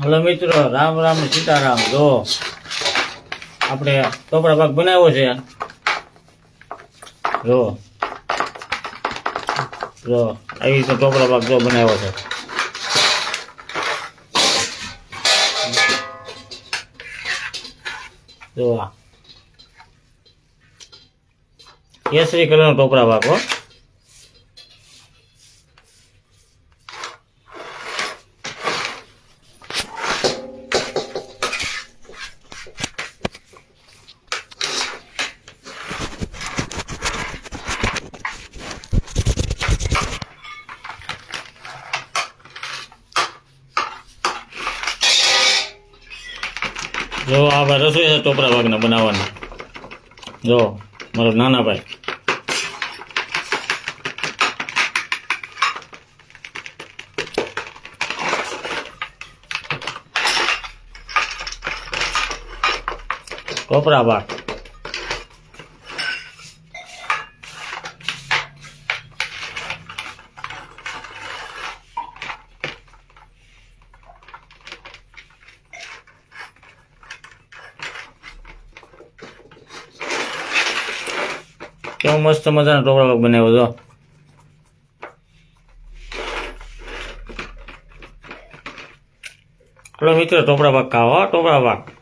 Hello મિત્રો, રામ રામ, સીતારામ. જો, આપણે ટોપરા પાક બનાવ્યો છે. જો જો, આવી રીતે ટોપરા પાક જો બનાવ્યો છે. જો કેસરી કલરનો ટોપરા પાક, હો. જો આ રસોઈ છે ટોપરા પાકને બનાવવાની. જો મારો નાના ભાઈ. ટોપરા પાક કેવો મસ્ત મજાનો ટોપરા પાક બનાવ્યો હતો. ચલો મિત્રો ટોપરા પાક હો, ટોપરા પાક.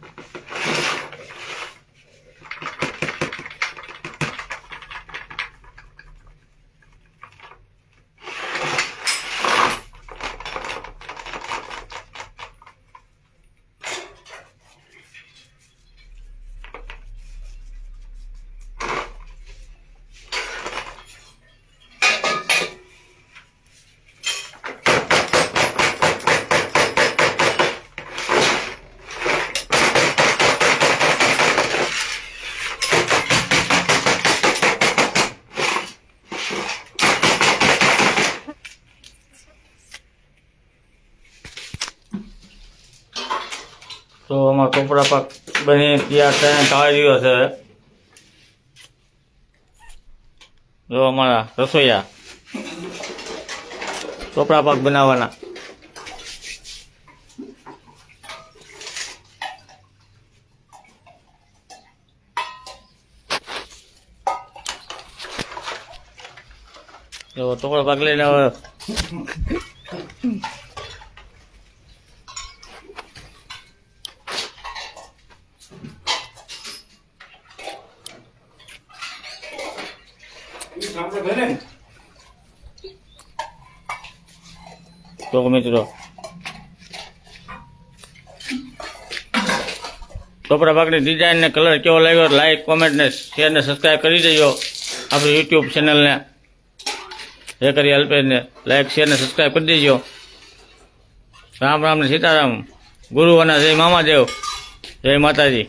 તો અમારા ટોપરા પાક બની ત્યાં ત્યાં ખાઈ રહ્યો છે. જો અમારા રસોઈયા. ટોપરા પાક બનાવવાના. જો ટોપરા પાક લઈને હવે તો મિત્રો કપડા પાકની ડિઝાઇન ને કલર કેવો લાગ્યો લાઈક કોમેન્ટ ને શેર ને સબસ્ક્રાઈબ કરી દેજો. આપણી યુટ્યુબ ચેનલને એ કરી અલ્પેશને લાઈક શેર ને સબસ્ક્રાઈબ કરી દેજો. રામ રામ ને સીતારામ. ગુરુ અને જય મામાદેવ. જય માતાજી.